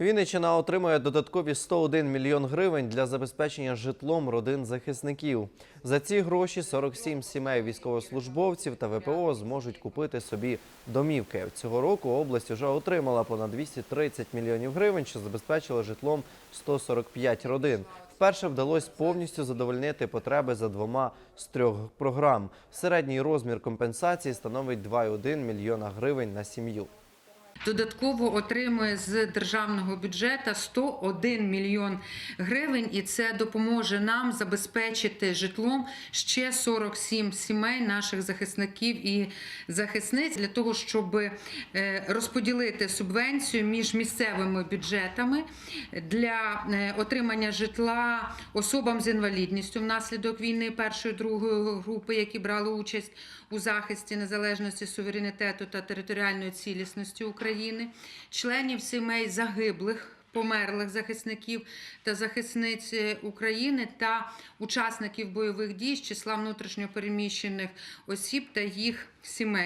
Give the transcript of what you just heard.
Вінниччина отримує додаткові 101 мільйон гривень для забезпечення житлом родин захисників. За ці гроші 47 сімей військовослужбовців та ВПО зможуть купити собі домівки. Цього року область вже отримала понад 230 мільйонів гривень, що забезпечило житлом 145 родин. Вперше вдалося повністю задовольнити потреби за двома з трьох програм. Середній розмір компенсації становить 2,1 мільйона гривень на сім'ю. Додатково отримує з державного бюджету 101 мільйон гривень, і це допоможе нам забезпечити житлом ще 47 сімей наших захисників і захисниць для того, щоб е, розподілити субвенцію між місцевими бюджетами для е, отримання житла особам з інвалідністю внаслідок війни першої другої групи, які брали участь у захисті незалежності, суверенітету та територіальної цілісності України, членів сімей загиблих. Померлих захисників та захисниць е, України та учасників бойових дій з числа внутрішньопереміщених осіб та їх сімей.